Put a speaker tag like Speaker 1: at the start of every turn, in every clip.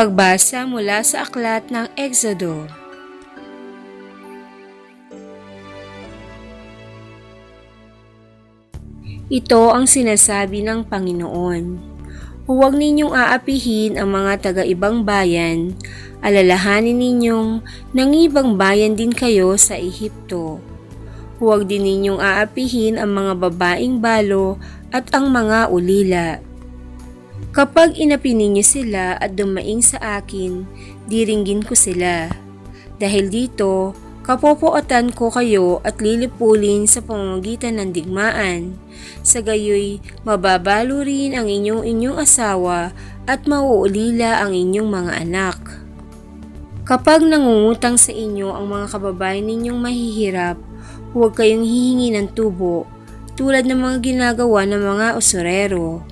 Speaker 1: Pagbasa mula sa aklat ng Exodo. Ito ang sinasabi ng Panginoon. Huwag ninyong aapihin ang mga taga-ibang bayan, alalahanin ninyong nangibang bayan din kayo sa Ehipto. Huwag din ninyong aapihin ang mga babaeng balo at ang mga ulila. Kapag inapi ninyo sila at dumaing sa akin, diringgin ko sila. Dahil dito, kapopoatan ko kayo at lilipulin sa pamamagitan ng digmaan. Sa gayoy, mababalo rin ang inyong inyong asawa at mauulila ang inyong mga anak. Kapag nangungutang sa inyo ang mga kababayan ninyong mahihirap, huwag kayong hihingi ng tubo tulad ng mga ginagawa ng mga usurero.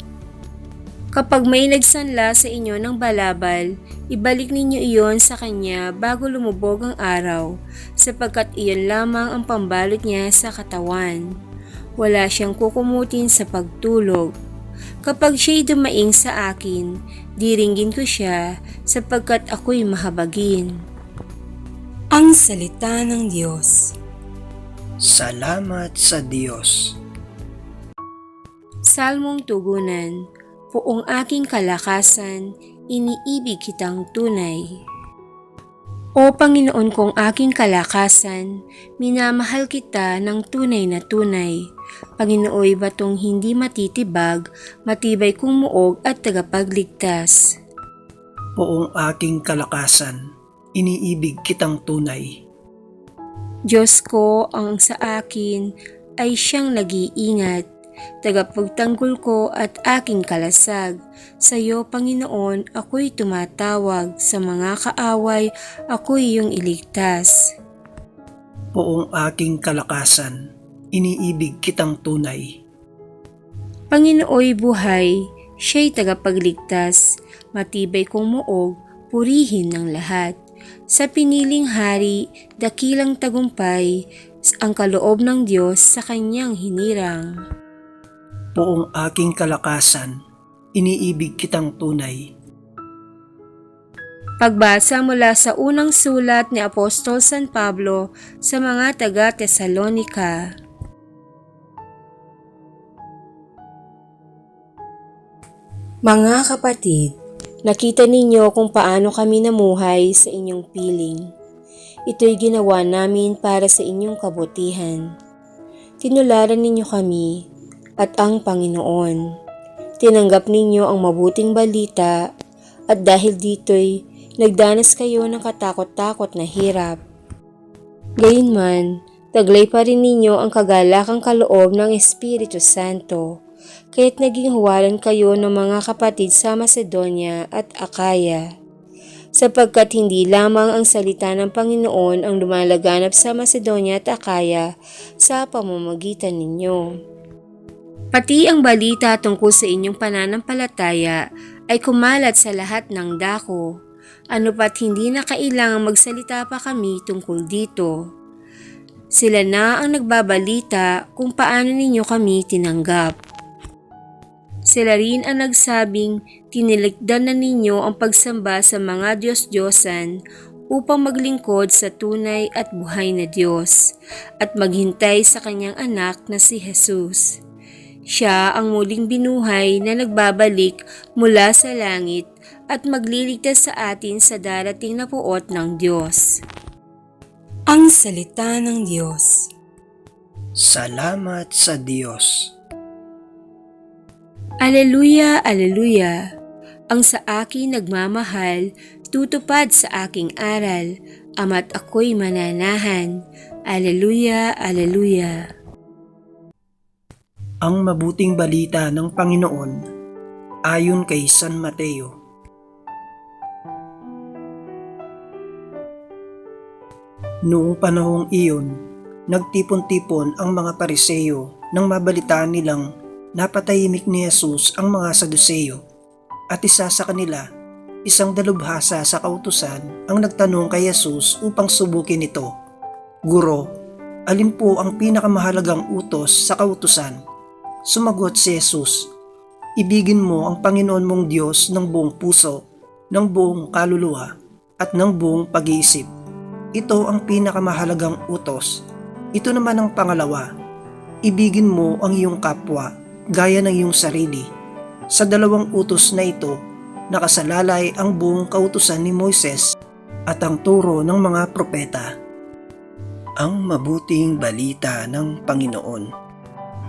Speaker 1: Kapag may nagsanla sa inyo ng balabal, ibalik ninyo iyon sa kanya bago lumubog ang araw, sapagkat iyon lamang ang pambalot niya sa katawan. Wala siyang kukumutin sa pagtulog. Kapag siya'y dumaing sa akin, diringgin ko siya sapagkat ako'y mahabagin. Ang Salita ng Diyos
Speaker 2: Salamat sa Diyos.
Speaker 1: Salmong Tugunan Poong aking kalakasan, iniibig kitang tunay. O Panginoon kong aking kalakasan, minamahal kita ng tunay na tunay. Panginooy batong hindi matitibag, matibay kong muog at tagapagligtas.
Speaker 2: Poong aking kalakasan, iniibig kitang tunay.
Speaker 1: Diyos ko ang sa akin ay siyang nag-iingat tagapagtanggol ko at aking kalasag. Sa iyo, Panginoon, ako'y tumatawag. Sa mga kaaway, ako'y iyong iligtas.
Speaker 2: Poong aking kalakasan, iniibig kitang tunay.
Speaker 1: Panginooy buhay, siya'y tagapagligtas, matibay kong muog, purihin ng lahat. Sa piniling hari, dakilang tagumpay, ang kaloob ng Diyos sa kanyang hinirang.
Speaker 2: Poong aking kalakasan, iniibig kitang tunay.
Speaker 1: Pagbasa mula sa unang sulat ni Apostol San Pablo sa mga taga-Tesalonika. Mga kapatid, nakita ninyo kung paano kami namuhay sa inyong piling. Ito'y ginawa namin para sa inyong kabutihan. Tinularan ninyo kami at ang Panginoon. Tinanggap ninyo ang mabuting balita at dahil dito'y nagdanas kayo ng katakot-takot na hirap. Gayunman, taglay pa rin ninyo ang kagalakang kaloob ng Espiritu Santo, kaya't naging huwalan kayo ng mga kapatid sa Macedonia at Akaya. Sapagkat hindi lamang ang salita ng Panginoon ang lumalaganap sa Macedonia at Akaya sa pamamagitan ninyo. Pati ang balita tungkol sa inyong pananampalataya ay kumalat sa lahat ng dako. Ano pat hindi na kailangang magsalita pa kami tungkol dito. Sila na ang nagbabalita kung paano ninyo kami tinanggap. Sila rin ang nagsabing tiniligdan na ninyo ang pagsamba sa mga Diyos-Diyosan upang maglingkod sa tunay at buhay na Diyos at maghintay sa kanyang anak na si Jesus. Siya ang muling binuhay na nagbabalik mula sa langit at magliligtas sa atin sa darating na puot ng Diyos. Ang Salita ng Diyos
Speaker 2: Salamat sa Diyos.
Speaker 1: Aleluya, Aleluya! Ang sa akin nagmamahal, tutupad sa aking aral, ama't ako'y mananahan. Aleluya, Aleluya!
Speaker 2: Ang mabuting balita ng Panginoon ayon kay San Mateo. Noong panahong iyon, nagtipon-tipon ang mga pariseyo nang mabalitaan nilang napatahimik ni Jesus ang mga saduseyo at isa sa kanila, isang dalubhasa sa kautusan ang nagtanong kay Jesus upang subukin ito. Guro, alin po ang pinakamahalagang utos sa kautusan? Sumagot si Jesus, Ibigin mo ang Panginoon mong Diyos ng buong puso, ng buong kaluluwa at ng buong pag-iisip. Ito ang pinakamahalagang utos. Ito naman ang pangalawa. Ibigin mo ang iyong kapwa gaya ng iyong sarili. Sa dalawang utos na ito, nakasalalay ang buong kautusan ni Moises at ang turo ng mga propeta. Ang mabuting balita ng Panginoon.